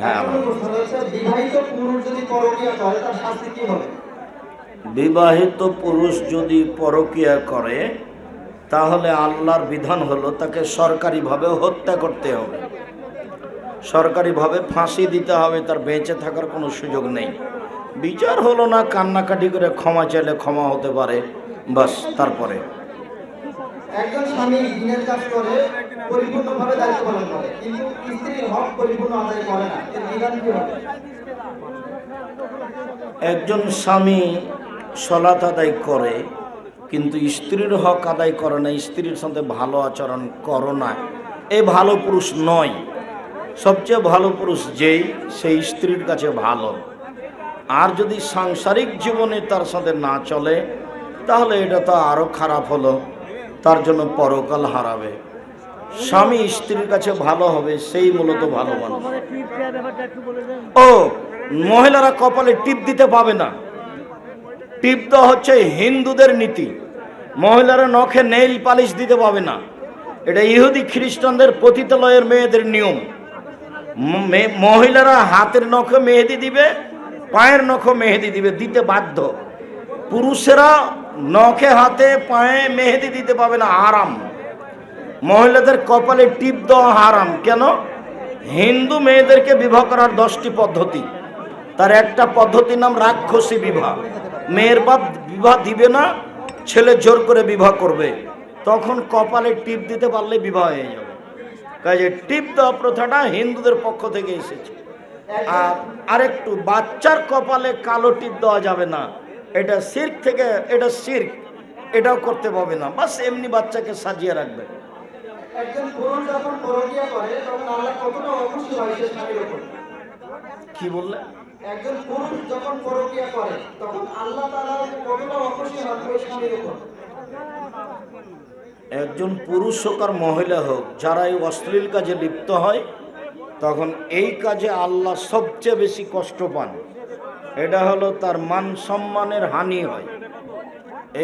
হ্যাঁ আমার। এখন প্রশ্ন হচ্ছে, বিবাহিত পুরুষ যদি পরকীয়া করে তার শাস্তি কি হবে? বিবাহিত পুরুষ যদি পরকিয়া করে তাহলে আল্লাহর বিধান হলো তাকে সরকারিভাবে হত্যা করতে হবে। সরকারিভাবে ফাঁসি দিতে হবে তার বেঁচে থাকার কোনো সুযোগ নেই। বিচার হলো না কান্নাকাটি করে ক্ষমা চাইলে ক্ষমা হতে পারে বাস তারপরে। একজন স্বামী দিনের কাজ করে, পরিপূর্ণভাবে দায়িত্ব পালন করে, কিন্তু স্ত্রীর হক পরিপূর্ণ আদায় করে না। এর বিধান কি হবে? একজন স্বামী সলাত আদায় করে, কিন্তু স্ত্রীর হক আদায় করে না, স্ত্রীর সাথে ভালো আচরণ করো না। এ ভালো পুরুষ নয়। সবচেয়ে ভালো পুরুষ যেই, সেই স্ত্রীর কাছে ভালো। আর যদি সাংসারিক জীবনে তার সাথে না চলে, তাহলে এটা তো আরও খারাপ হলো। তার জন্য পরকাল হারাবে। স্বামী স্ত্রীর কাছে ভালো হবে, সেই মূলত ভালো মানুষ। ও, মহিলারা কপালে টিপ দিতে পাবে না। টিপ দেওয়া হচ্ছে হিন্দুদের নীতি। মহিলারা নখে নেইল পালিশ দিতে পাবে না। এটা ইহুদি খ্রিস্টানদের পতিতালয়ের মেয়েদের নিয়ম। মহিলারা হাতের নখে মেহেদি দিবে, পায়ের নখে মেহেদি দিবে, দিতে বাধ্য। পুরুষেরা নখে হাতে, পায়ে মেহেদি দিতে পাবে না আরাম মহিলাদের কপালে টিপ দেওয়া হারাম। কেন? হিন্দু মেয়েদেরকে বিবাহ করার দশটি পদ্ধতি। তার একটা পদ্ধতির নাম রাক্ষসী বিবাহ। মেয়ের বাপ বিবাহ দিবে না, ছেলে জোর করে বিবাহ করবে। তখন কপালে টিপ দিতে পারলে বিবাহ হয়ে যাবে। কাজে টিপ দেওয়া প্রথাটা হিন্দুদের পক্ষ থেকে এসেছে। আর আরেকটু, বাচ্চার কপালে কালো টিপ দেওয়া যাবে না। এটা সির্ক থেকে এটা সির্ক এটাও করতে পারবে না। বাস এমনি বাচ্চাকে সাজিয়ে রাখবে। কি বললে? একজন পুরুষ যখন পরকীয়া করে তখন আল্লাহ তাআলা কতটা অখুশি হন ওই স্বামীর উপর? একজন পুরুষ হোক আর মহিলা হোক যারা এই অশ্লীল কাজে লিপ্ত হয় তখন এই কাজে আল্লাহ সবচেয়ে বেশি কষ্ট পান। এটা হলো তার মান সম্মানের হানি হয়।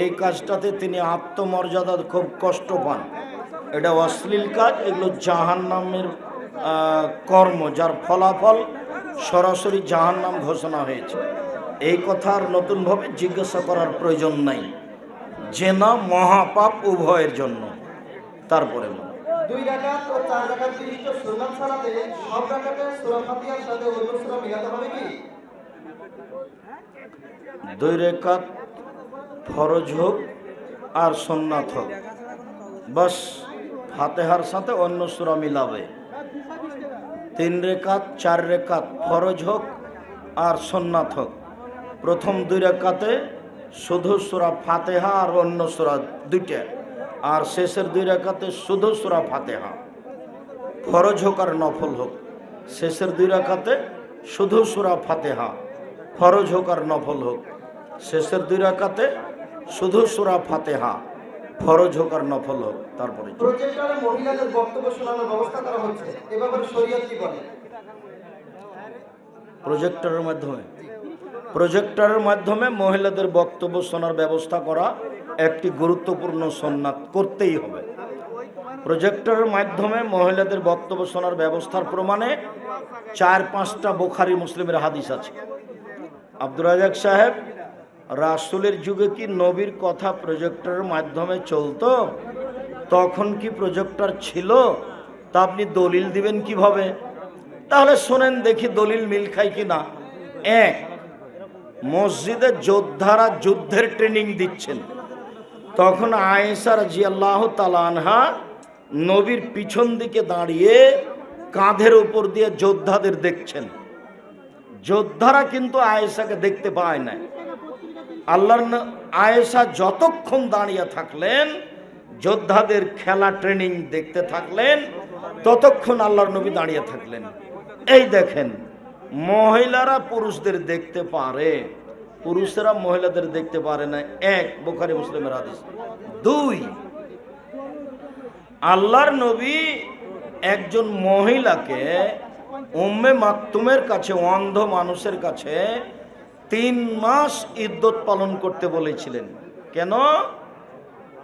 এই কাজটাতে তিনি আত্মমর্যাদার খুব কষ্ট পান। এটা অশ্লীল কাজ, এগুলো জাহান নামের কর্ম, যার ফলাফল সরাসরি জাহান নাম ঘোষণা হয়েছে। এই কথার নতুনভাবে জিজ্ঞাসা করার প্রয়োজন নাই। জেনা, মহাপাপ উভয়ের জন্য। তারপরে দুই ও চার বিশিষ্ট সব সাথে অন্য মিলাতে হবে কি? দুই রেখাত ফরজ হোক আর সন্ন্যাত হোক। বাস ফাতেহার সাথে অন্য সুরা মিলাবে। তিন রেখাত, চার রেখাত ফরজ হোক আর সন্ন্যাত হোক। প্রথম দুই রেখাতে শুধু সুরা ফাতেহা আর অন্য সুরা দুইটা। আর শেষের দুই রেখাতে শুধু সুরা ফাতেহা। ফরজ হোক আর নফল হোক। শেষের দুই রাকাতে শুধু সুরা ফাতেহা। ফরজ হোক আর নফল হোক শেষের দুই রাকাতে শুধু সুরা ফাতেহা ফরজ হোক আর নফল হোক তারপরে প্রজেক্টরে মহিলাদের বক্তব্য শোনানোর ব্যবস্থা করা হচ্ছে। এ ব্যাপারে শরীয়ত কি বলে? প্রজেক্টরের মাধ্যমে। প্রজেক্টরের মাধ্যমে মহিলাদের বক্তব্য শোনার ব্যবস্থা করা একটি গুরুত্বপূর্ণ সন্ন্যাত করতেই হবে। প্রজেক্টরের মাধ্যমে মহিলাদের বক্তব্য শোনার ব্যবস্থার প্রমাণে চার পাঁচটা বোখারি মুসলিমের হাদিস আছে। আব্দুর রাজাক সাহেব, রাসুলের যুগে কি নবীর কথা প্রজেক্টরের মাধ্যমে চলতো? তখন কি প্রজেক্টর ছিল? তা আপনি দলিল দিবেন কীভাবে? তাহলে শোনেন দেখি দলিল মিল খাই কি না এক, মসজিদে যোদ্ধারা যুদ্ধের ট্রেনিং দিচ্ছেন। তখন আয়েসার জিয়াল্লাহ তালানহা নবীর পিছন দিকে দাঁড়িয়ে কাঁধের উপর দিয়ে যোদ্ধাদের দেখছেন। যোদ্ধারা কিন্তু আয়েশাকে দেখতে পায় না আল্লাহর আয়েশা যতক্ষণ দাঁড়িয়ে থাকলেন, যোদ্ধাদের খেলা ট্রেনিং দেখতে থাকলেন, ততক্ষণ আল্লাহর নবী দাঁড়িয়ে থাকলেন। এই দেখেন, মহিলারা পুরুষদের দেখতে পারে, পুরুষেরা মহিলাদের দেখতে পারে না। এক, বোখারি মুসলিমের হাদিস। দুই, আল্লাহর নবী একজন মহিলাকে উম্মে মাকতুমের কাছে, অন্ধ মানুষের কাছে তিন মাস ইদ্যত পালন করতে বলেছিলেন। কেন?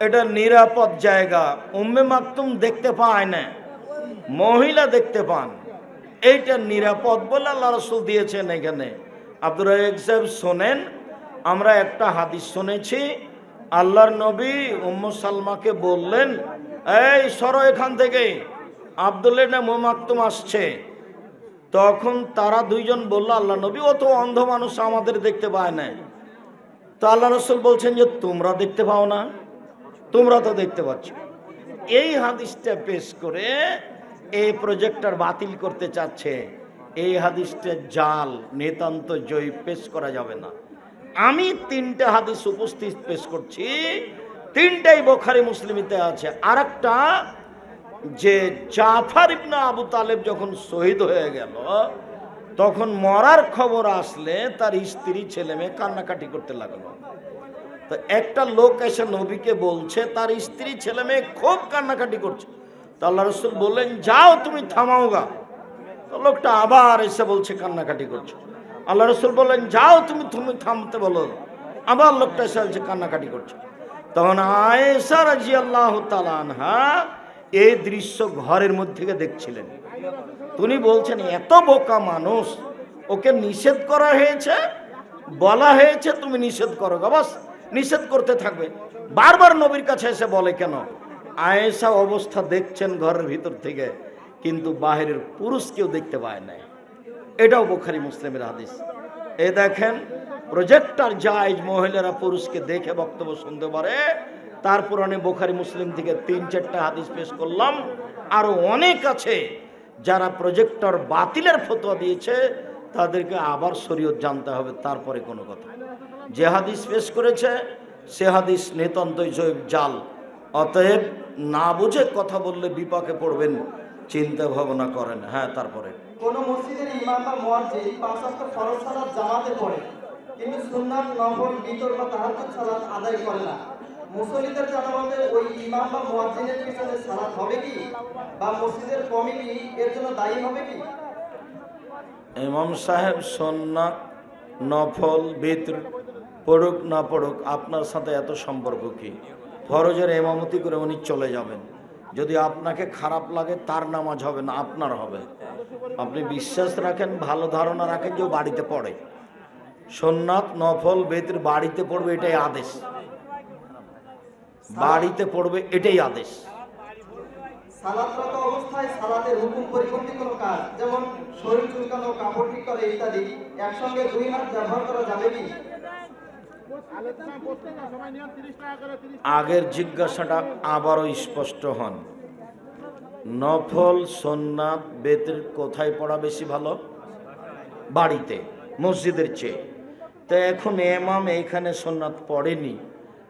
এটা নিরাপদ জায়গা। উম্মে মাকতুম দেখতে পায় না। মহিলা দেখতে পান। এইটা নিরাপদ বলে আল্লাহ রসুল দিয়েছেন এখানে। আব্দুর রাজাক সাহেব শোনেন, আমরা একটা হাদিস শুনেছি। আল্লাহর নবী উম্ম সালমাকে বললেন, এই সরো এখান থেকে আবদুল্লাহ না মোমাক্তুম আসছে। তখন তারা দুইজন বলল, আল্লাহ নবী, অত অন্ধ মানুষ আমাদের দেখতে পায় না তো আল্লাহ রসুল বলছেন যে, তোমরা দেখতে পাও না, তোমরা তো দেখতে পাচ্ছ। এই হাদিসটা পেশ করে এই প্রজেক্টর বাতিল করতে চাচ্ছে। এই হাদিসটা জাল, নিতান্ত জয়, পেশ করা যাবে না। আমি তিনটা হাদিস উপস্থিত পেশ করছি, তিনটাই বোখারি মুসলিমিতে আছে। আর একটা যে জাফার ইবনা আবু তালেব যখন শহীদ হয়ে গেল, তখন মরার খবর আসলে তার স্ত্রী ছেলে মেয়ে কান্নাকাটি করতে লাগল। তো একটা লোক এসে নবীকে বলছে, তার স্ত্রী ছেলে মেয়ে খুব কান্নাকাটি করছে। তো আল্লাহ রসুল বললেন, যাও তুমি থামাও গা। তো লোকটা আবার এসে বলছে, কান্নাকাটি করছে। আল্লাহ রসুল বললেন, যাও তুমি তুমি থামতে বলো। আবার লোকটা এসে বলছে, কান্নাকাটি করছে। তখন আয়েশা রাজি আল্লাহ তালানহা এই দৃশ্য ঘরের মধ্যে দেখছিলেন। তিনি বলছেন, এত বোকা মানুষ, ওকে নিষেধ করা হয়েছে? বলা হয়েছে তুমি নিষেধ করো গা বাস, নিষেধ করতে থাকবে। বারবার নবীর কাছে এসে বলে, কেন? আয়েশা অবস্থা দেখছেন ঘরের ভিতর থেকে, কিন্তু বাহিরের পুরুষ কেউ দেখতে পায় না এটাও বোখারি মুসলিমের হাদিস। এ দেখেন, প্রজেক্টর জায়জ মহিলারা পুরুষকে দেখে বক্তব্য শুনতে পারে তারপর অনেক বোখারি মুসলিম থেকে তিন চারটা হাদিস পেশ করলাম। আরও অনেক আছে যারা প্রজেক্টর বাতিলের ফতোয়া দিয়েছে, তাদেরকে আবার শরীয়ত জানতে হবে, তারপরে কোনো কথা। যে হাদিস পেশ করেছে, সে হাদিস নিতান্তই জৈব জাল। অতএব না বুঝে কথা বললে বিপাকে পড়বেন, চিন্তা ভাবনা করেন। হ্যাঁ তারপরে। কোন মসজিদের ইমাম বা পাঁচ ফরজ সালাত জামাতে পড়ে, কিন্তু সুন্নাত, নফল, বিতর বা তাহাজ্জুদ সালাত আদায় করে না। মুসল্লিদের জানা ওই ইমাম বা মুয়াজ্জিনের পিছনে সালাত হবে কি? বা মসজিদের কমিটি এর জন্য দায়ী হবে কি? ইমাম সাহেব সন্ন্যাত নফল, বিত্র, পড়ুক না পড়ুক, আপনার সাথে এত সম্পর্ক কি? ফরজের এমামতি করে উনি চলে যাবেন। যদি আপনাকে খারাপ লাগে, তার নামাজ হবে না, আপনার হবে। আপনি বিশ্বাস রাখেন, ভালো ধারণা রাখেন যে বাড়িতে পড়ে। সোননাথ নফল, বেতের বাড়িতে পড়বে, এটাই আদেশ। বাড়িতে পড়বে এটাই আদেশ। সালাতরত অবস্থায় সালাতের হুকুম পরিপন্থী কোনো কাজ যেমন শরীর চুলকানো কাপড় ঠিক করে ইত্যাদি একসঙ্গে দুই হাত ব্যবহার করা যাবে কি? আগের জিজ্ঞাসাটা আবারও স্পষ্ট হন। নফল সোননাথ বেতের কোথায় পড়া বেশি ভালো? বাড়িতে মসজিদের চেয়ে। তো এখন এমাম এইখানে সোননাথ পড়েনি।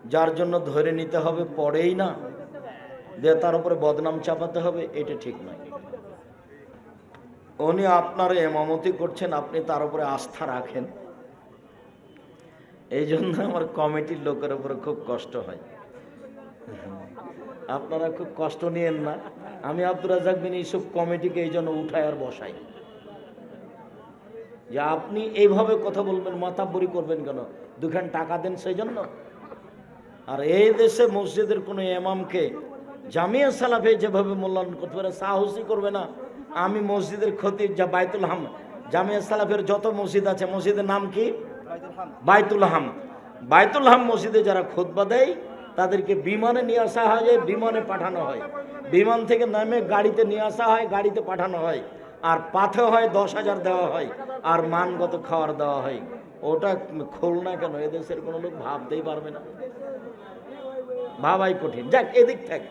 যার জন্য ধরে নিতে হবে পড়েই না যে তার উপরে বদনাম চাপাতে হবে, এটা ঠিক নয়। উনি আপনার এমামতি করছেন, আপনি তার উপরে আস্থা রাখেন। এই জন্য আমার কমিটির লোকের উপরে খুব কষ্ট হয়। আপনারা খুব কষ্ট নিয়েন না। আমি আব্দুর রাজাক ইসুফ কমিটিকে এই জন্য উঠাই আর বসাই। যে আপনি এইভাবে কথা বলবেন মাথাবরি করবেন কেন? দুখান টাকা দেন সেই জন্য? আর এই দেশে মসজিদের কোনো এমামকে জামিয়া সালাফে যেভাবে মূল্যায়ন করতে পারে সাহসই করবে না। আমি মসজিদের ক্ষতি যা বাইতুল হাম জামিয়া সালাফের যত মসজিদ আছে মসজিদের নাম কি? বাইতুল হাম। বাইতুল হাম। মসজিদে যারা খোদবা দেয় তাদেরকে বিমানে নিয়ে আসা হয় বিমানে পাঠানো হয়। বিমান থেকে নামে গাড়িতে নিয়ে আসা হয় গাড়িতে পাঠানো হয়। আর পাথে হয় দশ হাজার দেওয়া হয়। আর মানগত খাওয়ার দেওয়া হয়। ওটা খোল না কেন? এদেশের কোনো লোক ভাবতেই পারবে না। ভাবাই কঠিন। যাক, এদিক থাক।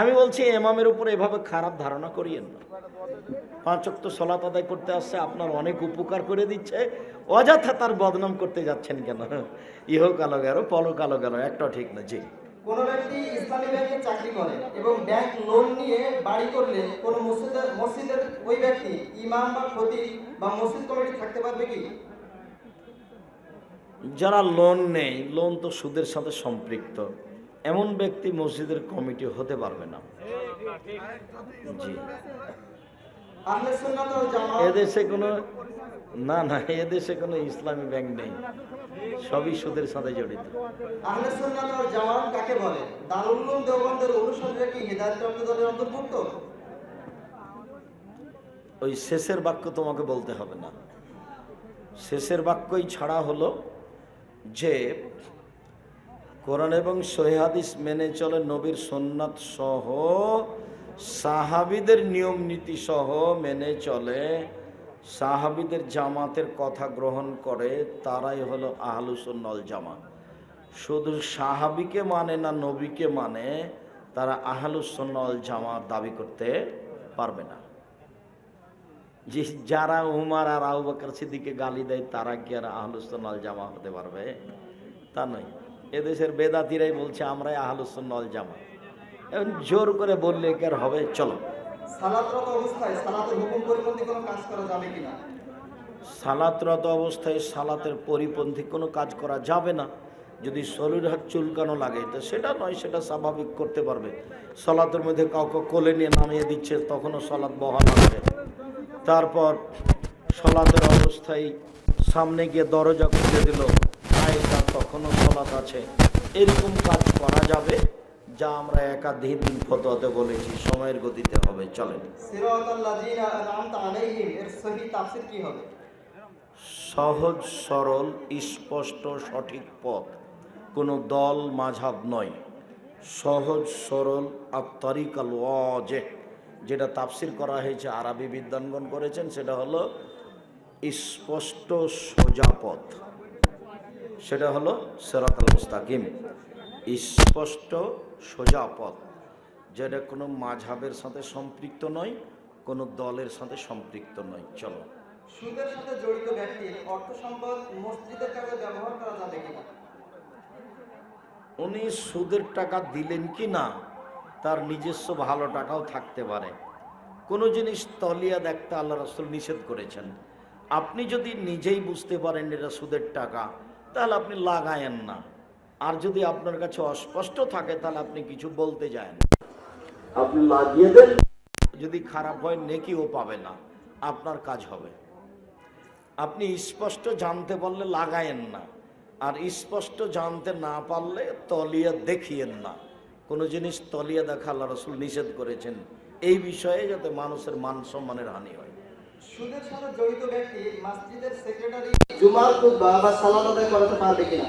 আমি বলছি, এমামের উপর এভাবে খারাপ ধারণা করিয়েন না। তো সলাত আদায় করতে আসছে, আপনার অনেক উপকার করে দিচ্ছে। অযথা তার বদনাম করতে যাচ্ছেন কেন? ইহ কালো গেল পলো কালো গেল একটাও ঠিক না, জি। কোন ব্যক্তি ইসলামী ব্যাংকে চাকরি করে এবং ব্যাংক লোন নিয়ে বাড়ি করলে মসজিদের মসজিদের ওই ব্যক্তি ইমাম বা বা মসজিদ কমিটি থাকতে পারবে কি? যারা লোন নেই লোন তো সুদের সাথে সম্পৃক্ত। এমন ব্যক্তি মসজিদের কমিটি হতে পারবে না। জি। এদেশে কোনো না না, এদেশে কোনো ইসলামী ব্যাংক নেই। সবই সুদের সাথে জড়িত। ওই শেষের বাক্য তোমাকে বলতে হবে না। শেষের বাক্যই ছাড়া হলো যে কোরআন এবং সহিহাদিস মেনে চলে নবীর সোননাথ সহ সাহাবিদের নিয়ম নীতি সহ মেনে চলে, সাহাবিদের জামাতের কথা গ্রহণ করে, তারাই হলো আহলুসুন্নল জামাত। শুধু সাহাবিকে মানে না, নবীকে মানে তারা আহলুসুন্নল জামাত দাবি করতে পারবে না। যে যারা উমার আর আবু বকর সিদ্দিককে গালি দেয় তারা কি আর আহলুসুন্নল জামা হতে পারবে তা নয় এদেশের বেদাতিরাই বলছে আমরাই আহলুসুন্নল জামা এখন জোর করে বললে কি আর হবে চলো সালাতরত অবস্থায় সালাতের পরিপন্থী কোনো কাজ করা যাবে অবস্থায় সালাতের পরিপন্থী কোনো কাজ করা যাবে না। যদি শরীর হাত চুলকানো লাগে তো সেটা নয় সেটা স্বাভাবিক করতে পারবে। সলাতের মধ্যে কাউকে কোলে নিয়ে নামিয়ে দিচ্ছে তখনও সলাৎ বহাল আছে তারপর সলাতের অবস্থায় সামনে গিয়ে দরজা খুলে দিল। তাই তার তখনও সলাৎ আছে? এরকম কাজ করা যাবে? যা আমরা একাধিক দিন ফতোয়াতে বলেছি সময়ের গতিতে হবে। চলেন। সহজ সরল স্পষ্ট সঠিক পথ। কোনো দল মাঝাব নয়। সহজ সরল আত্মারিকাল ওয়াজে যেটা তাফসির করা হয়েছে আরবি বিদ্যাঙ্গন করেছেন সেটা হলো স্পষ্ট সোজা পথ। সেটা হলো সেরাতাল মুস্তাকিম। স্পষ্ট সোজা পথ যেটা কোনো মাঝাবের সাথে সম্পৃক্ত নয় কোনো দলের সাথে সম্পৃক্ত নয়। চলো। সুদের সাথে জড়িত ব্যক্তির অর্থ সম্পদ মসজিদের কাজে ব্যবহার করা যাবে কিনা? উনি সুদের টাকা দিলেন কি না তার নিজস্ব ভালো টাকাও থাকতে পারে। কোনো জিনিস তলিয়া দেখতে আল্লাহ রসুল নিষেধ করেছেন। আপনি যদি নিজেই বুঝতে পারেন এটা সুদের টাকা তাহলে আপনি লাগায়েন না। আর যদি আপনার কাছে অস্পষ্ট থাকে তাহলে আপনি কিছু বলতে যান। আপনি লাগিয়ে দেন। যদি খারাপ হয় নেকিও পাবে না। আপনার কাজ হবে। আপনি স্পষ্ট জানতে পারলে লাগায়েন না। আর স্পষ্ট জানতে না পারলে তলিয়া দেখিয়েন না। কোনো জিনিস তলিয়া দেখা আল্লাহ রসুল নিষেধ করেছেন। এই বিষয়ে যাতে মানুষের মান সম্মানের হানি হয়। সুদের সাথে জড়িত ব্যক্তি মসজিদের সেক্রেটারি জুমার খুতবা বা সালাত আদায় করাতে পারবে কিনা?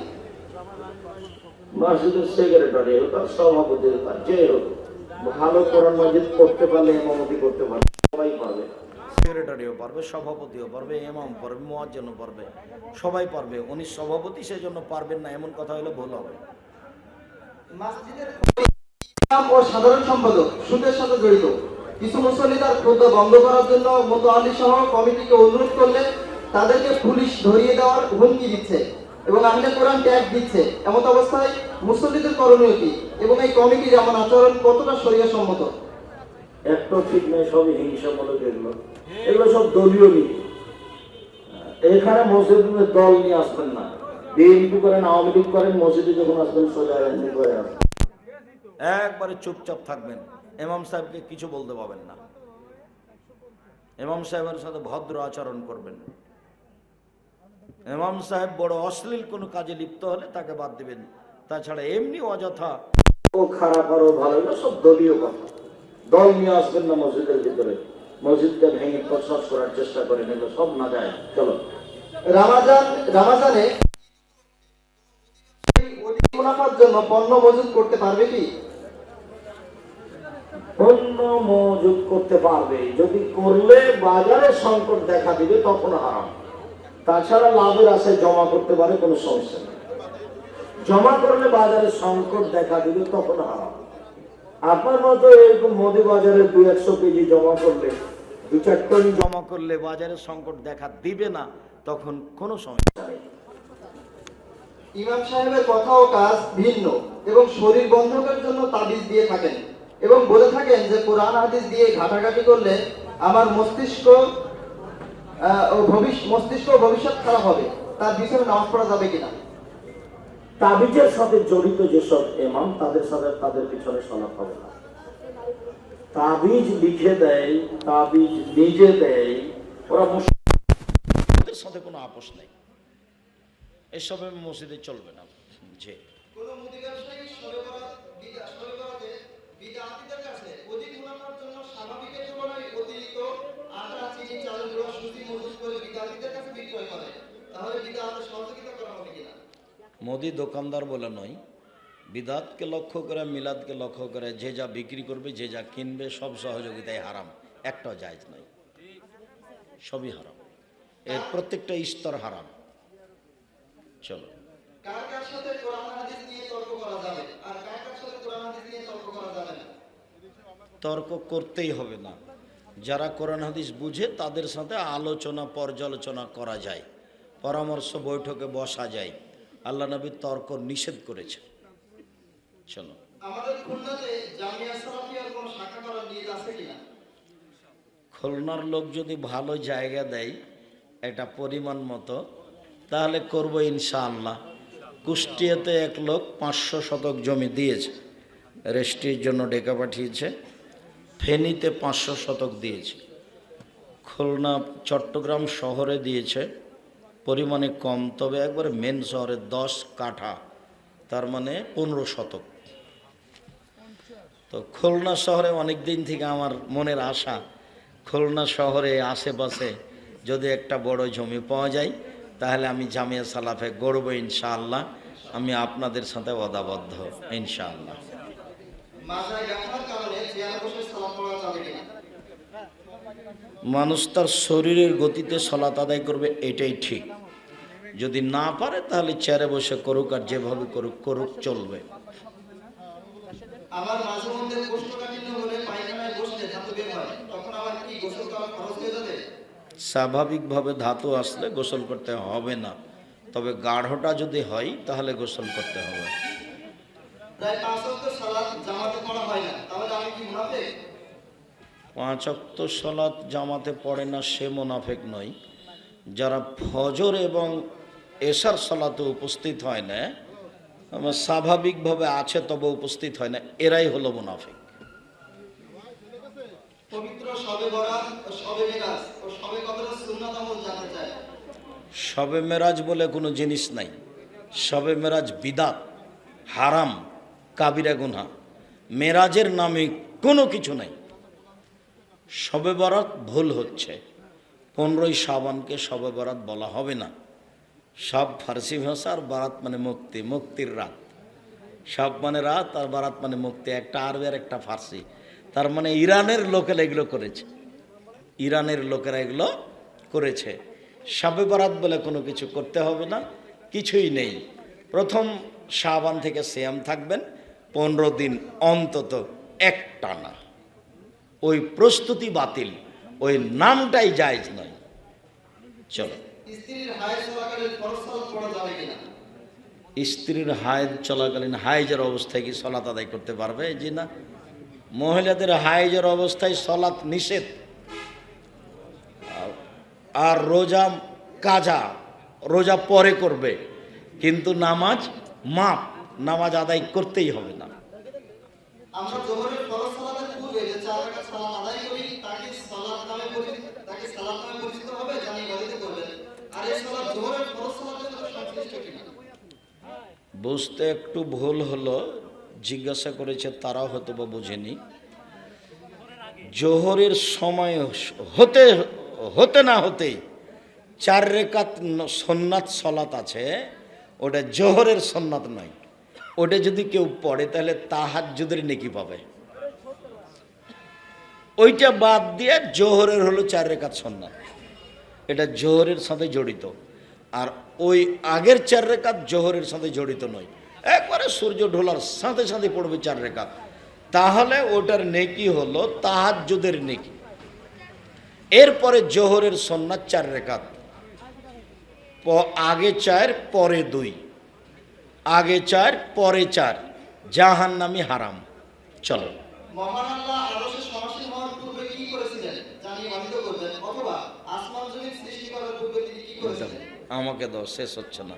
মসজিদের সেক্রেটারি হোক আর সভাপতি হোক আর যে হোক ভালো কোরআন মসজিদ করতে পারলে এমামতি করতে পারবে সবাই পারবে। সেক্রেটারিও পারবে সভাপতিও পারবে এমাম পারবে মোয়াজ্জনও পারবে সবাই পারবে। উনি সভাপতি সেজন্য পারবেন না এমন কথা হলে ভুল হবে। মসজিদের অবস্থায় মুসল্লিদের করণীয় এবং এই কমিটির এমন আচরণ কতটা শরীয় সম্মত একটাও ঠিক নয় সবই হিংসামূলক এগুলো সব দলীয় এখানে মসজিদে দল নিয়ে আসবেন না। বিএনপি করেন আওয়ামী লীগ করেন মসজিদে যখন আসবেন সোজা আসবেন। একবারে চুপচাপ থাকবেন। এমাম সাহেবকে কিছু বলতে পাবেন না। এমাম সাহেবের সাথে ভদ্র আচরণ করবেন। এমাম সাহেব বড় অশ্লীল কোনো কাজে লিপ্ত হলে তাকে বাদ দিবেন। তাছাড়া এমনি অযথা ও খারাপ আরও ভালো এগুলো সব দলীয় কথা। দল নিয়ে আসবেন না মসজিদের ভিতরে। মসজিদকে ভেঙে তছনছ করার চেষ্টা করেন এগুলো সব না যায় চলো। রামাজান রামাজানে পণ্য মজুত করতে পারবে কি? পণ্য মজুত করতে পারবে। যদি করলে বাজারে সংকট দেখা দিবে, তখন হারাম। তাছাড়া লাভের আশায় জমা করতে পারে, কোনো সমস্যা নেই। জমা করলে বাজারে সংকট দেখা দিবে, তখন হারাম। আপনার মতো এরকম মোদি বাজারে দু একশো কেজি জমা করলে, দু চার টন জমা করলে বাজারে সংকট দেখা দিবে না, তখন কোনো সমস্যা নেই। ইমাম সাহেবের কথা ও কাজ ভিন্ন এবং শরীর বন্ধকের জন্য তাবিজ দিয়ে থাকেন এবং বলে থাকেন যে, কোরআন হাদিস দিয়ে ঘাটাঘাটি করলে আমার মস্তিষ্ক মস্তিষ্ক ভবিষ্যৎ খারাপ হবে। তার বিষয়ে নামাজ পড়া যাবে কিনা? তাবিজের সাথে জড়িত যেসব এমাম তাদের সাথে তাদের পিছনে সলাপ হবে না। তাবিজ লিখে দেয়, তাবিজ নিজে দেয়, ওরা মুসলিমদের সাথে কোনো আপোষ নেই। এসব মসজিদে চলবে না। যে মোদি দোকানদার বলে নয় বিদাতকে লক্ষ্য করে মিলাদকে লক্ষ্য করে যে যা বিক্রি করবে যে যা কিনবে সব সহযোগিতায় হারাম। একটাও জায়জ নয়। সবই হারাম। এর প্রত্যেকটা স্তর হারাম। চলো। কার কার সাথে কোরআন হাদিস নিয়ে তর্ক করা যাবে? আর কার কার সাথে কোরআন হাদিস নিয়ে তর্ক করা যাবে না? তর্ক করতেই হবে না। যারা কোরআন হাদিস বুঝে তাদের সাথে আলোচনা পর্যালোচনা করা যায়। পরামর্শ বৈঠকে বসা যায়। আল্লাহ নবী তর্ক নিষেধ করেছে চলো। খুলনার লোক যদি ভালো জায়গা দেয় একটা পরিমাণ মতো তাহলে করব ইনশাআল্লাহ। কুষ্টিয়াতে এক লোক পাঁচশো শতক জমি দিয়েছে রেস্ট্রির জন্য ডেকে পাঠিয়েছে, ফেনীতে পাঁচশো শতক দিয়েছে, খুলনা, চট্টগ্রাম শহরে দিয়েছে, পরিমাণে কম, তবে একবারে মেন শহরে দশ কাঠা, তার মানে পনেরো শতক। তো খুলনা শহরে অনেক দিন থেকে আমার মনের আশা, খুলনা শহরে আশেপাশে যদি একটা বড় জমি পাওয়া যায় তাহলে আমি জামিয়া সালাফে গড়ব ইনশাআল্লাহ। আমি আপনাদের সাথে অদাবদ্ধ ইনশাআল্লাহ। মানুষ তার শরীরের গতিতে সলাত আদায় করবে, এটাই ঠিক। যদি না পারে, তাহলে চেয়ারে বসে করুক আর যেভাবে করুক করুক, চলবে। আমার মাঝে মধ্যে পায়খানায় বসলে ধাতু বের হয় তখন আমার কি গোসল করা খরচ হয়ে যাবে স্বাভাবিকভাবে ধাতু আসলে গোসল করতে হবে না। তবে গাঢ়টা যদি হয়, তাহলে গোসল করতে হবে। পাঁচ অক্ত সলাৎ জামাতে পড়ে না, সে মোনাফেক নয়। যারা ফজর এবং এশার সলাতে উপস্থিত হয় না, স্বাভাবিকভাবে আছে তবে উপস্থিত হয় না, এরাই হলো মুনাফিক। সবে সবে মেরাজ। সবে বলে কোনো জিনিস নাই। শবে মেরাজ বিদাত, হারাম, কাবিরা গুনহা। মেরাজের নামে কোনো কিছু নাই। শবে বরাত ভুল হচ্ছে। পনেরোই শ্রাবণকে শবে বরাত বলা হবে না। সব ফার্সি ভাষা আর বারাত মানে মুক্তি, মুক্তির রাত। সব মানে রাত আর বারাত মানে মুক্তি। একটা আরবি আর একটা ফার্সি। তার মানে ইরানের লোকেরা এগুলো করেছে। ইরানের লোকেরা এগুলো করেছে। সাবে বরাত বলে কোনো কিছু করতে হবে না কিছুই নেই। প্রথম শাবান থেকে সিয়াম থাকবেন পনেরো দিন অন্তত এক টানা ওই প্রস্তুতি বাতিল ওই নামটাই জায়জ নয়। চলো। স্ত্রীর হায় চলাকালীন ফরজ সালাত পড়া যাবে কিনা স্ত্রীর হায়জ চলাকালীন হাইজের অবস্থায় কি সলাত আদায় করতে পারবে? জি না। মহিলাদের হাইজের অবস্থায় সলাত নিষেধ। আর- রোজা কাজা রোজা পরে করবে। কিন্তু নামাজ মাপ নামাজ আদায় করতেই হবে না। আমরা জোহরের ফরজ সালাতের পূর্বে যে চার রাকাত সালাত আদায় করি তাকে সালাত নামে পরিচিত তাকে সালাত নামে পরিচিত হবে জানি বাড়িতে করবেন আর এই সালাত জোহরের ফরজ সালাতের সাথে সংশ্লিষ্ট কিনা? বুঝতে একটু ভুল হলো। জিজ্ঞাসা করেছে, তারাও হয়তো বা বুঝেনি। জোহরের সময় হতে হতে না হতেই চার রেখাত সন্ন্যাত সলাত আছে, ওটা জোহরের সন্ন্যাত নয়। ওটা যদি কেউ পড়ে, তাহলে তাহাজ্জুদের নেকি পাবে। ওইটা বাদ দিয়ে জোহরের হলো চার রেখাত সন্ন্যাত। এটা জোহরের সাথে জড়িত। আর ওই আগের চার রেখাত জোহরের সাথে জড়িত নয়। একবারে সূর্য ঢোলার সাথে সাথে পড়বে চার রেখাত তাহলে ওটার নেকি হলো তাহাজ্জুদের নেকি। এরপরে জোহরের সন্ন্যাস চার রেখাত আগে চার পরে দুই। আগে চার পরে চার। জাহান জাহান্নামি হারাম। চলো। আমাকে দাও শেষ হচ্ছে না।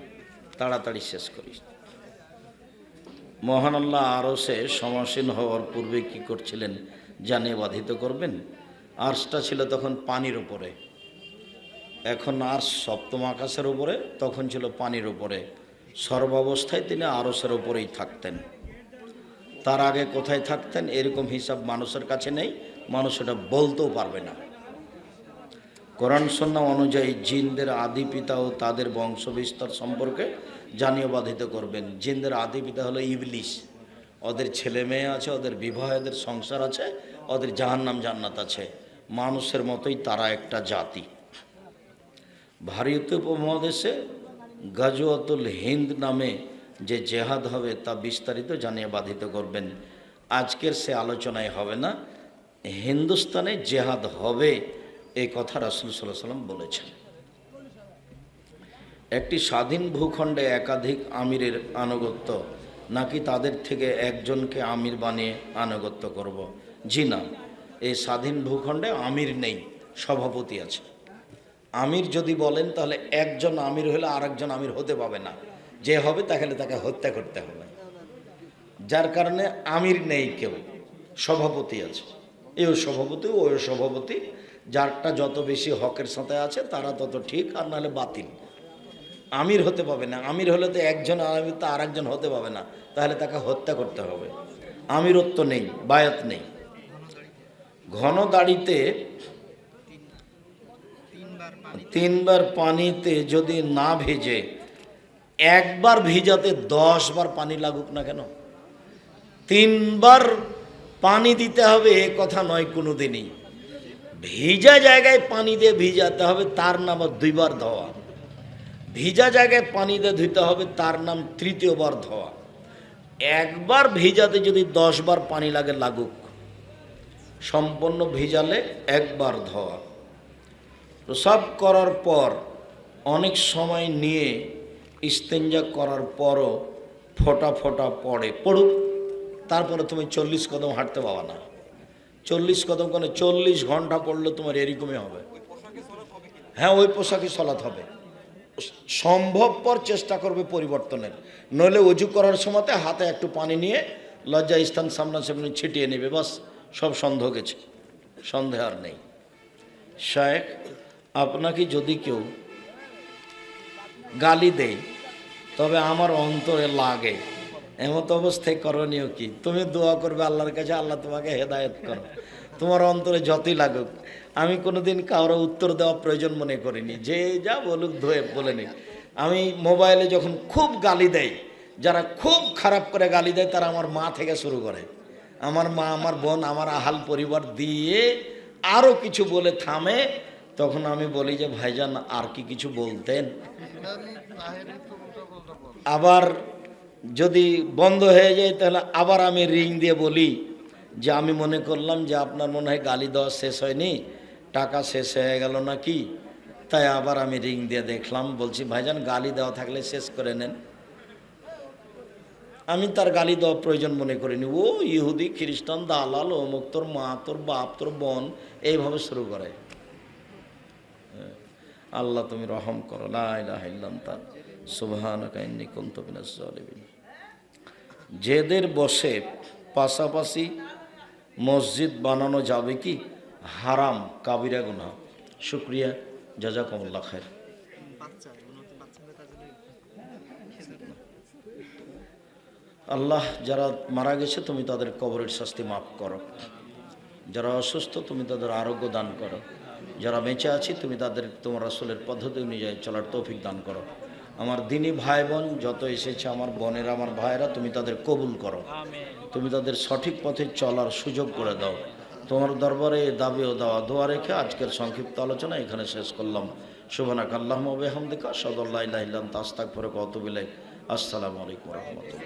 তাড়াতাড়ি শেষ করি মহান আল্লাহ আরও সে সমাসীন হওয়ার পূর্বে কি করছিলেন জানিয়ে বাধিত করবেন? আর্সটা ছিল তখন পানির উপরে। এখন আর্স সপ্তম আকাশের উপরে, তখন ছিল পানির উপরে। সর্বাবস্থায় তিনি আরসের উপরেই থাকতেন। তার আগে কোথায় থাকতেন এরকম হিসাব মানুষের কাছে নেই, মানুষ এটা বলতেও পারবে না। কোরআন সন্না অনুযায়ী জিনদের আদি পিতা ও তাদের বংশ বিস্তার সম্পর্কে জানিয়ে বাধিত করবেন। জিনদের আদি পিতা হলো ইবলিশ। ওদের ছেলে মেয়ে আছে, ওদের বিবাহ, ওদের সংসার আছে, ওদের জাহান্নাম জান্নাত আছে। মানুষের মতোই তারা একটা জাতি। ভারতীয় উপমহাদেশে গাজওয়াতুল হিন্দ নামে যে জেহাদ হবে তা বিস্তারিত জানিয়ে বাধিত করবেন। আজকের সে আলোচনায় হবে না। হিন্দুস্তানে জেহাদ হবে, এই কথা রাসুল সাল্লাহ সাল্লাম বলেছেন। একটি স্বাধীন ভূখণ্ডে একাধিক আমিরের আনুগত্য, নাকি তাদের থেকে একজনকে আমির বানিয়ে আনুগত্য করব? জি না এই স্বাধীন ভূখণ্ডে আমির নেই, সভাপতি আছে। আমির যদি বলেন, তাহলে একজন আমির হলে আরেকজন আমির হতে পাবে না। যে হবে তাহলে তাকে হত্যা করতে হবে। যার কারণে আমির নেই কেউ, সভাপতি আছে। এও সভাপতি ওই সভাপতি, যারটা যত বেশি হকের সাথে আছে, তারা তত ঠিক, আর নাহলে বাতিল। আমির হতে পাবে না। আমির হলে তো একজন আমির তো আর একজন হতে পাবে না। তাহলে তাকে হত্যা করতে হবে। আমিরত্ব নেই, বায়াত নেই। ঘন দাড়িতে তিনবার পানিতে যদি না ভেজে, একবার ভিজাতে দশ বার পানি লাগুক না কেন? তিনবার পানি দিতে হবে এ কথা নয় কোনো দিনই ভিজা জায়গায় পানি দিয়ে ভিজাতে হবে, তার নাম দুইবার ধোয়া ভিজা জায়গায় পানি দিয়ে ধুতে হবে, তার নাম তৃতীয়বার ধোয়া। একবার ভিজাতে যদি দশ বার পানি লাগে, লাগুক। সম্পূর্ণ ভিজালে একবার ধোয়া। প্রসাব করার পর, অনেক সময় নিয়ে ইস্তেঞ্জা করার পরও ফোটা ফোটা পড়ে। পড়ুক, তারপরে তুমি চল্লিশ কদম হাঁটতে পাবা না। চল্লিশ কদম কেন চল্লিশ ঘণ্টা পড়লে তোমার এরকমই হবে। হ্যাঁ ওই পোশাকই সলাৎ হবে। সম্ভবপর চেষ্টা করবে পরিবর্তনের। নইলে অজু করার সময়তে হাতে একটু পানি নিয়ে লজ্জা স্থান সামনাসামনি ছিটিয়ে নেবে। বাস, সব সন্দেহ গেছে। সন্দেহ আর নেই। শায়েখ, আপনাকে যদি কেউ গালি দেয়, তবে আমার অন্তরে লাগে। এমত অবস্থায় করণীয় কি? তুমি দোয়া করবে আল্লাহর কাছে, আল্লাহ তোমাকে হেদায়েত করো তোমার অন্তরে যতই লাগুক। আমি কোনোদিন কারও উত্তর দেওয়া প্রয়োজন মনে করিনি। যে যা বলুক ধোয়ে বলে নি আমি মোবাইলে যখন খুব গালি দেয় যারা খুব খারাপ করে গালি দেয়, তারা আমার মা থেকে শুরু করে। আমার মা, আমার বোন, আমার আহাল পরিবার দিয়ে আরও কিছু বলে থামে, তখন আমি বলি যে, ভাইজান, আর কি কিছু বলতেন? আবার যদি বন্ধ হয়ে যায়, তাহলে আবার আমি রিং দিয়ে বলি, যে আমি মনে করলাম যে আপনার মনে হয় গালি দেওয়া শেষ হয়নি। টাকা শেষ হয়ে গেল নাকি? তাই আবার আমি রিং দিয়ে দেখলাম, বলছি, ভাইজান, গালি দেওয়া থাকলে শেষ করে নেন। আমি তার গালি দেওয়া প্রয়োজন মনে করিনি। ও ইহুদি, খ্রিস্টান, দালাল অমুক তোর মা, তোর বাপ, তোর বোন, এইভাবে শুরু করে। আল্লাহ তুমি রহম করো লাইলাম সুবহান যেদের বসে পাশাপাশি মসজিদ বানানো যাবে কি? হারাম কাবিরা গুনা শুক্রিয়া জাজাকমুল্লা খায়ের আল্লাহ যারা মারা গেছে তুমি তাদের কবরের শাস্তি মাফ করো। যারা অসুস্থ তুমি তাদের আরোগ্য দান করো। যারা বেঁচে আছি তুমি তাদের তোমার আসলের পদ্ধতি অনুযায়ী চলার তৌফিক দান করো। আমার দিনী ভাই বোন যত এসেছে আমার বোনের আমার ভাইয়েরা তুমি তাদের কবুল করো। তুমি তাদের সঠিক পথে চলার সুযোগ করে দাও। তোমার দরবারে দাবি ও দাওয়া দোয়া রেখে আজকের সংক্ষিপ্ত আলোচনা এখানে শেষ করলাম। শুভনাক আল্লাহ বেহামদিকা সদল্লাহ তাস্তাক ফরে কত বিলাই আসসালামু আলাইকুম রহমতুল্লাহ।